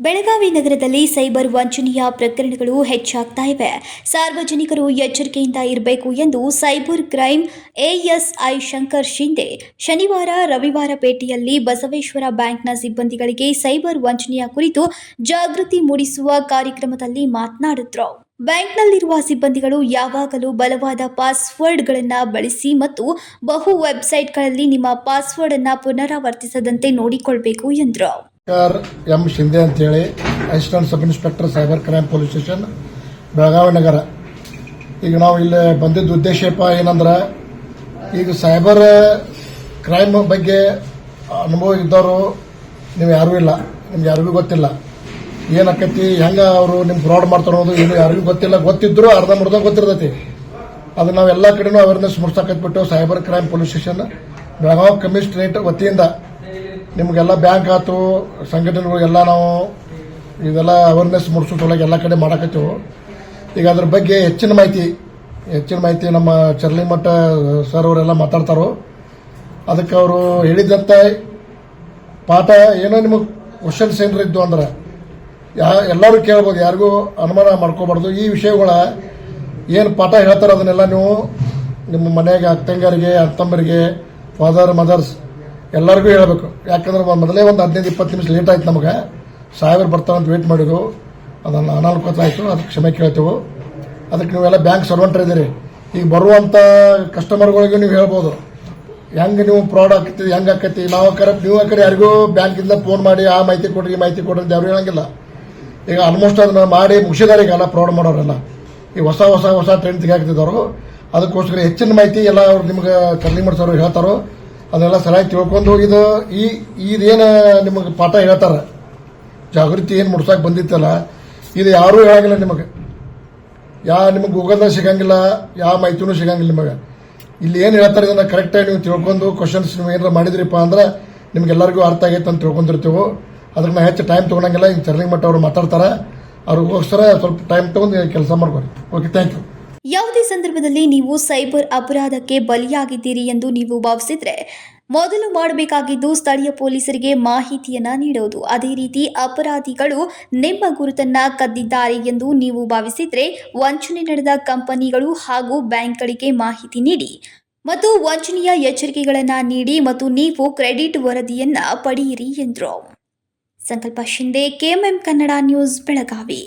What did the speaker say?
ಬೆಳಗಾವಿ ನಗರದಲ್ಲಿ ಸೈಬರ್ ವಂಚನೆಯ ಪ್ರಕರಣಗಳು ಹೆಚ್ಚಾಗ್ತಾ ಇವೆ. ಸಾರ್ವಜನಿಕರು ಎಚ್ಚರಿಕೆಯಿಂದ ಇರಬೇಕು ಎಂದು cyber crime ASI Shankar Shinde ಶನಿವಾರ ರವಿವಾರ ಪೇಟೆಯಲ್ಲಿ ಬಸವೇಶ್ವರ ಬ್ಯಾಂಕ್ನ ಸಿಬ್ಬಂದಿಗಳಿಗೆ ಸೈಬರ್ ವಂಚನೆಯ ಕುರಿತು ಜಾಗೃತಿ ಮೂಡಿಸುವ ಕಾರ್ಯಕ್ರಮದಲ್ಲಿ ಮಾತನಾಡಿದ್ರು. ಬ್ಯಾಂಕ್ನಲ್ಲಿರುವ ಸಿಬ್ಬಂದಿಗಳು ಯಾವಾಗಲೂ ಬಲವಾದ ಪಾಸ್ವರ್ಡ್ಗಳನ್ನು ಬಳಸಿ ಮತ್ತು ಬಹು ವೆಬ್ಸೈಟ್ಗಳಲ್ಲಿ ನಿಮ್ಮ ಪಾಸ್ವರ್ಡ್ ಅನ್ನು ಪುನರಾವರ್ತಿಸದಂತೆ ನೋಡಿಕೊಳ್ಬೇಕು ಎಂದರು. ಎಂ ಶಿಂದೆ ಅಂತೇಳಿ assistant sub inspector cyber crime police station Belagavi ನಗರ. ಈಗ ನಾವು ಇಲ್ಲಿ ಬಂದಿದ್ದ ಉದ್ದೇಶಪ್ಪ ಏನಂದ್ರೆ, ಈಗ ಸೈಬರ್ ಕ್ರೈಮ್ ಬಗ್ಗೆ ಅನುಭವ ಇದ್ದವರು ನೀವು ಯಾರೂ ಇಲ್ಲ, ನಿಮ್ಗೆ ಯಾರಿಗೂ ಗೊತ್ತಿಲ್ಲ. ಏನಾಕೈತಿ ಹೆಂಗ ಅವರು ನಿಮ್ಮ ಫ್ರಾಡ್ ಮಾಡ್ತಾರೆ ಅನ್ನೋದು ಏನು ಯಾರಿಗೂ ಗೊತ್ತಿಲ್ಲ. ಗೊತ್ತಿದ್ರು ಅರ್ಧ ಮುರ್ಧ ಗೊತ್ತಿರ್ತೈತಿ. ಅದು ನಾವು ಎಲ್ಲ ಕಡೆನೂ ಅವೇರ್ನೆಸ್ ಬಿಟ್ಟು cyber crime police station Belagavi commissionerate ವತಿಯಿಂದ ನಿಮಗೆಲ್ಲ ಬ್ಯಾಂಕ್ ಆಯ್ತು ಸಂಘಟನೆಗಳಿಗೆಲ್ಲ ನಾವು ಇದೆಲ್ಲ ಅವೇರ್ನೆಸ್ ಮೂಡಿಸೋ ಎಲ್ಲ ಕಡೆ ಮಾಡಕತ್ತೀವಿ. ಈಗ ಅದ್ರ ಬಗ್ಗೆ ಹೆಚ್ಚಿನ ಮಾಹಿತಿ ಹೆಚ್ಚಿನ ಮಾಹಿತಿ ನಮ್ಮ ಚರ್ಲಿಮಠ ಸರ್ ಅವರೆಲ್ಲ ಮಾತಾಡ್ತಾರೋ, ಅದಕ್ಕೆ ಅವರು ಹೇಳಿದಂತ ಪಾಠ ಏನೋ ನಿಮಗೆ ಕ್ವಶನ್ಸ್ ಏನಾರ ಇದ್ದು ಅಂದ್ರೆ, ಯಾ, ಎಲ್ಲರೂ ಕೇಳ್ಬೋದು, ಯಾರಿಗೂ ಅನುಮಾನ ಮಾಡ್ಕೋಬಾರ್ದು. ಈ ವಿಷಯಗಳ ಏನು ಪಾಠ ಹೇಳ್ತಾರೋ ಅದನ್ನೆಲ್ಲ ನೀವು ನಿಮ್ಮ ಮನೆಗೆ ಅಕ್ಕಂಗರಿಗೆ ಅತ್ತಂಬರಿಗೆ ಫಾದರ್ ಮದರ್ಸ್ ಎಲ್ಲರಿಗೂ ಹೇಳಬೇಕು. ಯಾಕಂದ್ರೆ ಮೊದಲೇ ಒಂದು ಹದಿನೈದು, ಇಪ್ಪತ್ತು ನಿಮಿಷ ಲೇಟ್ ಆಯ್ತು ನಮಗೆ. ಸಾಹೇಬರು ಬರ್ತಾರೆ ಅಂತ ವೇಟ್ ಮಾಡಿದ್ರು. ಅದನ್ನು ಅನಾನುಕೂಲ ಆಯಿತು ಅದಕ್ಕೆ ಕ್ಷಮೆ ಕೇಳ್ತೇವೆ. ಅದಕ್ಕೆ ನೀವೆಲ್ಲ ಬ್ಯಾಂಕ್ ಸರ್ವೆಂಟರ್ ಇದ್ದೀರಿ. ಈಗ ಬರುವಂಥ ಕಸ್ಟಮರ್ಗಳಿಗೂ ನೀವು ಹೇಳ್ಬೋದು. ಹೆಂಗೆ ನೀವು ಫ್ರಾಡ್ ಆಕತಿ ಹೆಂಗೆ ಆಕತಿ? ನಾವು ಕರೆ, ನೀವು ಕರೆ ಯಾರಿಗೂ ಬ್ಯಾಂಕಿಂದ ಫೋನ್ ಮಾಡಿ, ಆ ಮಾಹಿತಿ ಕೊಡ್ರಿ, ಈ ಮಾಹಿತಿ ಕೊಡ್ರಿ ಅಂತ ಯಾರು ಹೇಳಂಗಿಲ್ಲ. ಈಗ ಆಲ್ಮೋಸ್ಟ್ ಅದನ್ನ ಮಾಡಿ ಮುಗಿಸಿದಾರೆ ಈಗೆಲ್ಲ ಫ್ರಾಡ್ ಮಾಡೋರೆಲ್ಲ. ಈ ಹೊಸ ಹೊಸ ಹೊಸ ಟ್ರೆಂಡ್ ತೆಗಿಯಾಕ್ತಿದ್ದಾರೋ ಅದಕ್ಕೋಸ್ಕರ ಹೆಚ್ಚಿನ ಮಾಹಿತಿ ಎಲ್ಲ ಅವ್ರು ನಿಮ್ಗೆ ಕರ್ಲಿಮಠ ಮಾಡ್ಸೋರು, ಹೇಳ್ತಾರೋ. ಅದನ್ನೆಲ್ಲ ಸರಿಯಾಗಿ ತಿಳ್ಕೊಂಡು ಹೋಗಿದ್ದು. ಈ ಇದೇನು ನಿಮಗೆ ಪಾಠ ಹೇಳ್ತಾರೆ? ಜಾಗೃತಿ ಏನು ಮುಡ್ಸೋಕೆ ಬಂದಿತ್ತಲ್ಲ, ಇದು ಯಾರೂ ಹೇಳಂಗಿಲ್ಲ ನಿಮಗೆ. ಯಾ, ನಿಮಗೆ ಗೂಗಲ್ದಾಗ ಸಿಗಂಗಿಲ್ಲ ಯಾವ ಮಾಹಿತಿನೂ ಸಿಗಂಗಿಲ್ಲ ನಿಮಗೆ. ಇಲ್ಲಿ ಏನು ಹೇಳ್ತಾರೆ ಇದನ್ನ ಕರೆಕ್ಟಾಗಿ ನೀವು ತಿಳ್ಕೊಂಡು ಕ್ವಶನ್ಸ್ ನೀವು ಏನಾರ ಮಾಡಿದ್ರಿಪ್ಪ ಅಂದ್ರೆ ನಿಮ್ಗೆಲ್ಲರಿಗೂ ಅರ್ಥ ಆಗೈತೆ ಅಂತ ತಿಳ್ಕೊಂಡಿರ್ತೀವೋ. ನಾ ಹೆಚ್ಚು ಟೈಮ್ ತೊಗೊಳಂಗಿಲ್ಲ ಹಿಂಗೆ ಚರ್ಲಿಂಗ್ ಮಟ್ಟ ಅವರು ಮಾತಾಡ್ತಾರೆ. ಅವ್ರಿಗೋಸ್ಕರ ಸ್ವಲ್ಪ ಟೈಮ್ ತೊಗೊಂಡು ಕೆಲಸ ಮಾಡ್ಕೊರಿ. ಓಕೆ ಥ್ಯಾಂಕ್ ಯು ಯಾವುದೇ ಸಂದರ್ಭದಲ್ಲಿ ನೀವು ಸೈಬರ್ ಅಪರಾಧಕ್ಕೆ ಬಲಿಯಾಗಿದ್ದೀರಿ ಎಂದು ನೀವು ಭಾವಿಸಿದ್ರೆ ಮೊದಲು ಮಾಡಬೇಕಾಗಿದ್ದು ಸ್ಥಳೀಯ ಪೊಲೀಸರಿಗೆ ಮಾಹಿತಿಯನ್ನ ನೀಡುವುದು ಅದೇ ರೀತಿ ಅಪರಾಧಿಗಳು ನಿಮ್ಮ ಗುರುತನ್ನ ಕದ್ದಿದ್ದಾರೆ ಎಂದು ನೀವು ಭಾವಿಸಿದ್ರೆ ವಂಚನೆ ನಡೆದ ಕಂಪನಿಗಳು ಹಾಗೂ ಬ್ಯಾಂಕ್ಗಳಿಗೆ ಮಾಹಿತಿ ನೀಡಿ ಮತ್ತು ವಂಚನೆಯ ಎಚ್ಚರಿಕೆಗಳನ್ನು ನೀಡಿ ಮತ್ತು ನೀವು ಕ್ರೆಡಿಟ್ ವರದಿಯನ್ನ ಪಡೆಯಿರಿ ಎಂದರು. Sankalp Shinde, KMM Kannada news, Belagavi.